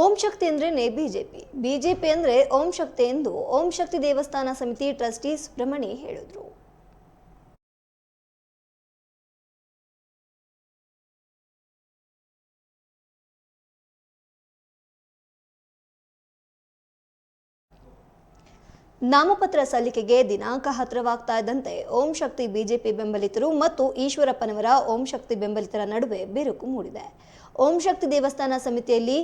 ಓಂ ಶಕ್ತಿ ಅಂದ್ರೇನೆ BJP. BJP ಅಂದ್ರೆ ಓಂ ಶಕ್ತಿ ಎಂದು ಓಂ ಶಕ್ತಿ ದೇವಸ್ಥಾನ ಸಮಿತಿ ಟ್ರಸ್ಟಿ ಸುಬ್ರಹ್ಮಣಿ ಹೇಳಿದ್ರು. ನಾಮಪತ್ರ ಸಲ್ಲಿಕೆಗೆ ದಿನಾಂಕ ಹತ್ತಿರವಾಗ್ತಾ ಇದ್ದಂತೆ ಓಂ ಶಕ್ತಿ ಬಿಜೆಪಿ ಬೆಂಬಲಿತರು ಮತ್ತು ಈಶ್ವರಪ್ಪನವರ ಓಂ ಶಕ್ತಿ ಬೆಂಬಲಿತರ ನಡುವೆ ಬಿರುಕು ಮೂಡಿದೆ. ಓಂ ಶಕ್ತಿ ದೇವಸ್ಥಾನ ಸಮಿತಿಯಲ್ಲಿ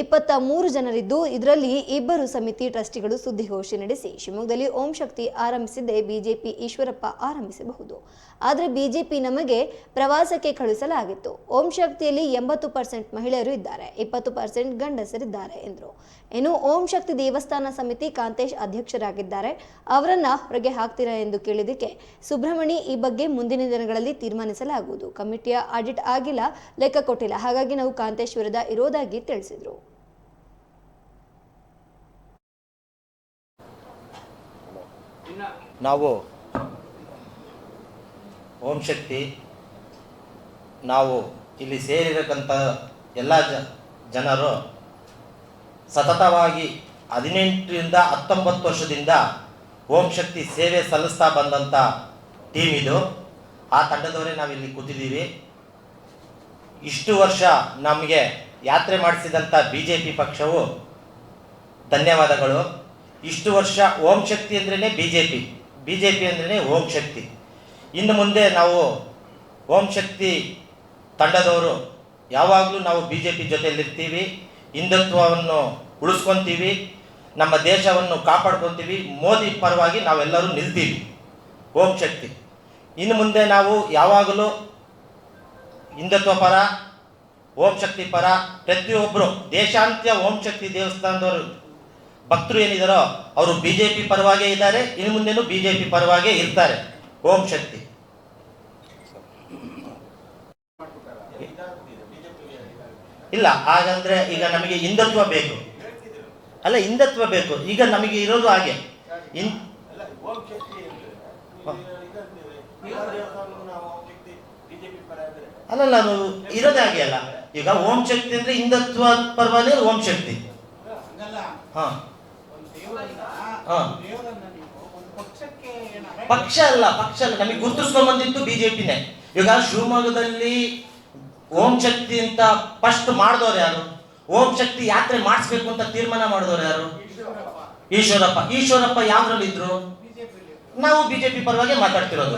ಇಪ್ಪತ್ತ ಮೂರು ಜನರಿದ್ದು, ಇದರಲ್ಲಿ ಇಬ್ಬರು ಸಮಿತಿ ಟ್ರಸ್ಟಿಗಳು ಸುದ್ದಿಗೋಷ್ಠಿ ನಡೆಸಿ, ಶಿವಮೊಗ್ಗದಲ್ಲಿ ಓಂ ಶಕ್ತಿ ಆರಂಭಿಸಿದ್ದೇ ಬಿಜೆಪಿ ಈಶ್ವರಪ್ಪ ಆರಂಭಿಸಬಹುದು. ಆದರೆ ಬಿಜೆಪಿ ನಮಗೆ ಪ್ರವಾಸಕ್ಕೆ ಕಳುಹಿಸಲಾಗಿತ್ತು. ಓಂ ಶಕ್ತಿಯಲ್ಲಿ ಎಂಬತ್ತು ಪರ್ಸೆಂಟ್ ಮಹಿಳೆಯರು ಇದ್ದಾರೆ, ಇಪ್ಪತ್ತು ಪರ್ಸೆಂಟ್ ಗಂಡಸರಿದ್ದಾರೆ ಎಂದರು. ಇನ್ನು ಓಂ ಶಕ್ತಿ ದೇವಸ್ಥಾನ ಸಮಿತಿ ಕಾಂತೇಶ್ ಅಧ್ಯಕ್ಷರಾಗಿದ್ದಾರೆ. ಅವರನ್ನ ಹೊರಗೆ ಹಾಕ್ತೀರಾ ಎಂದು ಕೇಳಿದಕ್ಕೆ ಸುಬ್ರಹ್ಮಣಿ ಈ ಬಗ್ಗೆ ಮುಂದಿನ ದಿನಗಳಲ್ಲಿ ತೀರ್ಮಾನಿಸಲಾಗುವುದು. ಕಮಿಟಿಯ ಆಡಿಟ್ ಆಗಿಲ್ಲ, ಲೆಕ್ಕ ಕೊಟ್ಟಿಲ್ಲ. ಹಾಗಾಗಿ ನಾವು ಕಾಂತೇಶ್ ವಿರುದ್ಧ ಇರೋದಾಗಿ ತಿಳಿಸಿದರು. ನಾವು ಓಂ ಶಕ್ತಿ, ನಾವು ಇಲ್ಲಿ ಸೇರಿರತಕ್ಕಂಥ ಎಲ್ಲ ಜ, ಜನರು ಸತತವಾಗಿ ಹದಿನೆಂಟರಿಂದ ಹತ್ತೊಂಬತ್ತು ವರ್ಷದಿಂದ ಓಂ ಶಕ್ತಿ ಸೇವೆ ಸಲ್ಲಿಸ್ತಾ ಬಂದಂಥ ಟೀಮ್ ಇದು. ಆ ತಂಡದವರೇ ನಾವಿಲ್ಲಿ ಕೂತಿದ್ದೀವಿ. ಇಷ್ಟು ವರ್ಷ ನಮಗೆ ಯಾತ್ರೆ ಮಾಡಿಸಿದಂಥ ಬಿ ಜೆ ಪಕ್ಷವು ಧನ್ಯವಾದಗಳು. ಇಷ್ಟು ವರ್ಷ ಓಂ ಶಕ್ತಿ ಅಂದ್ರೇ B J P B J P ಅಂದ್ರೇ ಓಂ ಶಕ್ತಿ. ಇನ್ನು ಮುಂದೆ ನಾವು ಓಂ ಶಕ್ತಿ ತಂಡದವರು ಯಾವಾಗಲೂ ನಾವು ಬಿ ಜೆ ಪಿ ಜೊತೆಯಲ್ಲಿರ್ತೀವಿ, ಹಿಂದುತ್ವವನ್ನು ಉಳಿಸ್ಕೊತೀವಿ, ನಮ್ಮ ದೇಶವನ್ನು ಕಾಪಾಡ್ಕೊತೀವಿ, ಮೋದಿ ಪರವಾಗಿ ನಾವೆಲ್ಲರೂ ನಿಲ್ತೀವಿ ಓಂ ಶಕ್ತಿ. ಇನ್ನು ಮುಂದೆ ನಾವು ಯಾವಾಗಲೂ ಹಿಂದುತ್ವ ಪರ, ಓಂ ಶಕ್ತಿ ಪರ ಪ್ರತಿಯೊಬ್ಬರು ದೇಶಾಂತ್ಯ ಓಂ ಶಕ್ತಿ ದೇವಸ್ಥಾನದವರು ಭಕ್ತರು ಏನಿದಾರೋ ಅವರು ಬಿ ಜೆ ಪಿ ಪರವಾಗೇ ಇದ್ದಾರೆ ಇನ್ನು ಮುಂದೆನೂ ಬಿ ಜೆ ಪಿ ಪರವಾಗೇ ಇರ್ತಾರೆ. ಓಂ ಶಕ್ತಿ. ಇಲ್ಲ ಹಾಗಂದ್ರೆ ಈಗ ನಮಗೆ ಹಿಂದತ್ವ ಬೇಕು. ಅಲ್ಲ ಹಿಂದತ್ವ ಬೇಕು. ಈಗ ನಮಗೆ ಇರೋದು ಹಾಗೆ. ಇನ್ ಅಲ್ಲಲ್ಲ ಅಲ್ಲ ನಾನು ಇರೋದೇ ಹಾಗೆ ಅಲ್ಲ. ಈಗ ಓಂ ಶಕ್ತಿ ಅಂದ್ರೆ ಹಿಂದತ್ವ ಪರವಾಗಿ ಓಂ ಶಕ್ತಿ. ಹಾ. ಪಕ್ಷ ಅಲ್ಲ ಪಕ್ಷ ಅಲ್ಲ. ನಮಗೆ ಗುರುತಿಸ್ಕೊಂಡ್ ಬಂದಿತ್ತು ಬಿಜೆಪಿನೇ. ಇವಾಗ ಶಿವಮೊಗ್ಗದಲ್ಲಿ ಓಂ ಶಕ್ತಿ ಅಂತ ಫಸ್ಟ್ ಮಾಡಿದವ್ರು ಯಾರು? ಓಂ ಶಕ್ತಿ ಯಾತ್ರೆ ಮಾಡಿಸ್ಬೇಕು ಅಂತ ತೀರ್ಮಾನ ಮಾಡಿದವ್ರು ಯಾರು? ಈಶ್ವರಪ್ಪ. ಈಶ್ವರಪ್ಪ ಯಾವ್ದ್ರಲ್ಲಿ ಇದ್ರು? ನಾವು ಬಿಜೆಪಿ ಪರವಾಗಿ ಮಾತಾಡ್ತಿರೋದು.